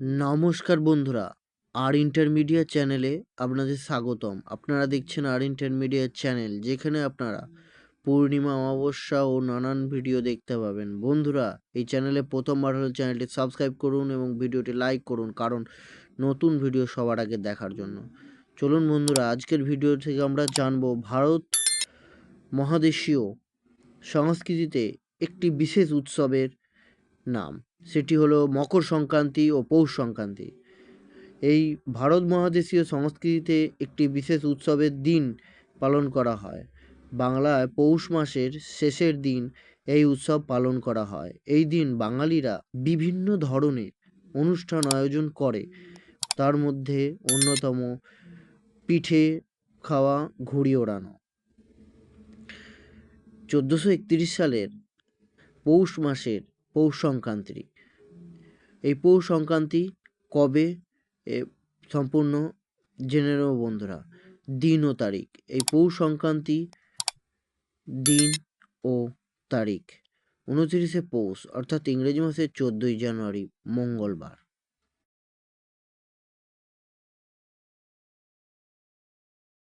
নমস্কার বন্ধুরা, আর ইন্টারমিডিয়েট চ্যানেলে আপনাদের স্বাগতম। আপনারা দেখছেন আর ইন্টারমিডিয়েট চ্যানেল, যেখানে আপনারা পূর্ণিমা, অমাবস্যা ও নানান ভিডিও দেখতে পাবেন। বন্ধুরা, এই চ্যানেলে প্রথমবার হলে চ্যানেলটি সাবস্ক্রাইব করুন এবং ভিডিওটি লাইক করুন, কারণ নতুন ভিডিও সবার আগে দেখার জন্য। চলুন বন্ধুরা, আজকের ভিডিও থেকে আমরা জানব ভারত মহাদেশীয় সংস্কৃতিতে একটি বিশেষ উৎসবের নাম। সেটি হলো মকর সংক্রান্তি ও পৌষ সংক্রান্তি। এই ভারত মহাদেশীয় সংস্কৃতিতে একটি বিশেষ উৎসবের দিন পালন করা হয়। বাংলায় পৌষ মাসের শেষের দিন এই উৎসব পালন করা হয়। এই দিন বাঙালিরা বিভিন্ন ধরনের অনুষ্ঠান আয়োজন করে। তার মধ্যে অন্যতম পিঠে খাওয়া, ঘুড়ি ওড়ানো। চোদ্দোশো একত্রিশ সালের পৌষ মাসের পৌষ সংক্রান্তি এই পৌষ সংক্রান্তি কবে সম্পূর্ণ জেনে নেব বন্ধুরা। দিন ও তারিখ। এই পৌষ সংক্রান্তি দিন ও তারিখ। উনত্রিশে পৌষ, অর্থাৎ ইংরেজি মাসের চোদ্দোই জানুয়ারি, মঙ্গলবার।